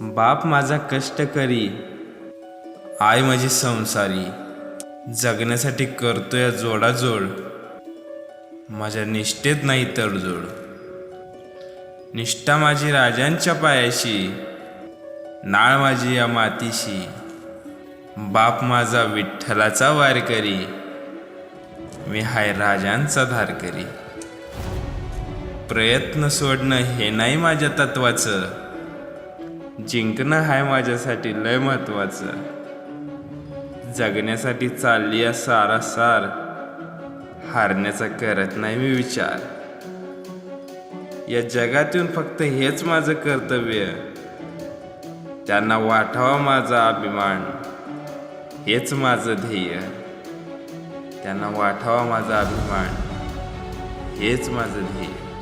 बाप माझा कष्ट करी आय माझी संसारी. जगण्यासाठी करतोय जोडाजोड माझ्या निष्ठेत नाही तडजोड निष्ठा माझी राजांच्या पायाशी नाळ माझी या मातीशी. बाप माझा विठ्ठलाचा वार करी मी हाय राजांचा धार करी. प्रयत्न सोडणं हे नाही माझ्या तत्वाचं. जिंकणं हाय माझ्यासाठी लय महत्वाचं जगण्यासाठी चालली या सारासार हारण्याचा करत नाही मी विचार. या जगातून फक्त हेच माझं कर्तव्य. त्यांना वाटावा माझा अभिमान. हेच माझं ध्येय. त्यांना वाटावा माझा अभिमान. हेच माझं ध्येय.